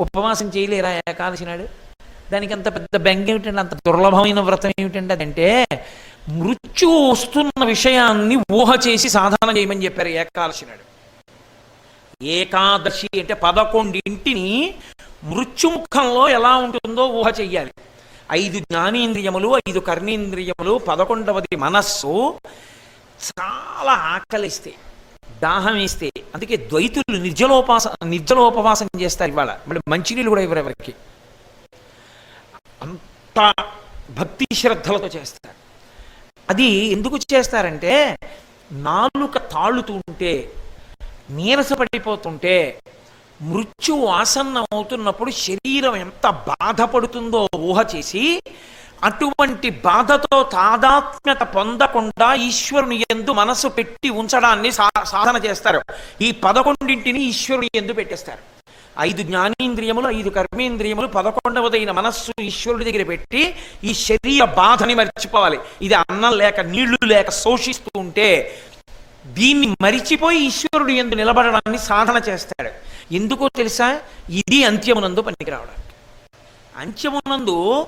ఉపవాసం చేయలేరా ఏకాదశి నాడు దానికి అంత పెద్ద బెంగ ఏమిటండి అంత దుర్లభమైన వ్రతం ఏమిటంటే అదంటే మృత్యు వస్తున్న విషయాన్ని ఊహ చేసి సాధన చేయమని చెప్పారు ఏకాదశి నాడు ఏకాదశి అంటే పదకొండింటిని మృత్యుముఖంలో ఎలా ఉంటుందో ఊహ చెయ్యాలి. ఐదు జ్ఞానేంద్రియములు ఐదు కర్ణేంద్రియములు పదకొండవది మనస్సు చాలా ఆకలిస్తే దాహం వేస్తే అందుకే ద్వైతులు నిర్జలోపాస నిర్జలోపవాసం చేస్తారు ఇవాళ. మళ్ళీ మంచినీళ్ళు కూడా ఇవ్వరు ఎవరికి అంత భక్తి శ్రద్ధలతో చేస్తారు. అది ఎందుకు చేస్తారంటే నాలుక తాళుతూ ఉంటే నీరసపడిపోతుంటే మృత్యు ఆసన్నం అవుతున్నప్పుడు శరీరం ఎంత బాధపడుతుందో ఊహ చేసి అటువంటి బాధతో తాదాత్మ్యత పొందకుండా ఈశ్వరుని ఎందు మనసు పెట్టి ఉంచడాన్ని సా- సాధన చేస్తారు. ఈ పదకొండింటిని ఈశ్వరుని ఎందు పెట్టేస్తారు. ఐదు జ్ఞానేంద్రియములు ఐదు కర్మేంద్రియములు పదకొండవదైన మనస్సు ఈశ్వరుడి దగ్గర పెట్టి ఈ శరీర బాధని మర్చిపోవాలి. ఇది అన్నం లేక నీళ్ళు లేక శోషిస్తూ ఉంటే దీన్ని మరిచిపోయి ఈశ్వరుడు ఎందు నిలబడడాన్ని సాధన చేస్తాడు ఎందుకో తెలుసా? ఇది అంత్యమునందు పనికిరావడానికి. అంత్యమునందు